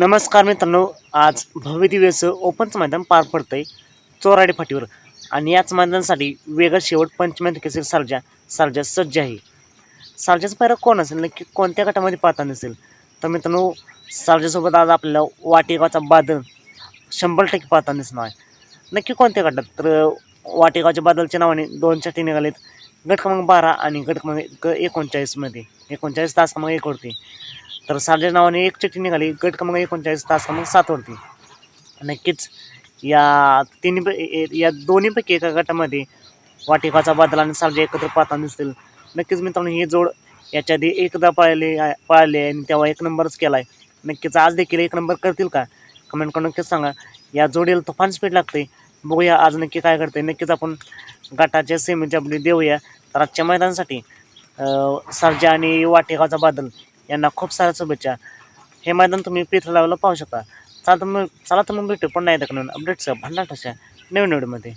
नमस्कार मित्रांनो आज भव्य दिव्याचं ओपनचं मैदान पार पडतंय चोराडे फाटीवर. आणि याच मैदानासाठी वेगळा शेवट पंचमेंट सारजा सारजा सज्ज आहे. सारजाचा पैरा कोण असेल नक्की कोणत्या गटामध्ये पाहता नसेल तर मित्रांनो सारजासोबत आज आपल्याला वाटेगावचा बादल शंभर टक्के पाहता दिसणार आहे. नक्की कोणत्या गटात? तर वाटेगावच्या बादलच्या नावाने दोन चाटी निघालेत. गट क्रमांक बारा आणि गट क्रमांक एकोणचाळीसमध्ये. एकोणचाळीस तास क्रमांक एकवरती तर सारख्या नावाने एक चिठ्ठी निघाली गट क्रमांक एकोणचाळीस तास क्रमांक सातवरती नक्कीच या तिन्ही या दोन्हीपैकी एका गटामध्ये वाटिकाचा बदल आणि सारजा एकत्र पाहताना दिसतील. नक्कीच मित्रांनो ही जोड याच्या आधी एकदा पाळले पाळले आणि तेव्हा एक नंबरच केला आहे नक्कीच आज देखील एक नंबर करतील का? कमेंट करून नक्कीच सांगा. या जोडीला तुफान स्पीड लागते. बघूया आज नक्की काय करते नक्कीच आपण गटाच्या सेमीच्या आपली देऊया. तर आजच्या मैदानासाठी अं, सर्जा आणि वाटेगावचा बादल यांना खूप साऱ्या शुभेच्छा. हे मैदान तुम्ही पिथला लावलं पाहू शकता. चला तर मग चला तर मग भेटू पण नाही अपडेट्स भन्नाट अशा नवीन व्हिडिओमध्ये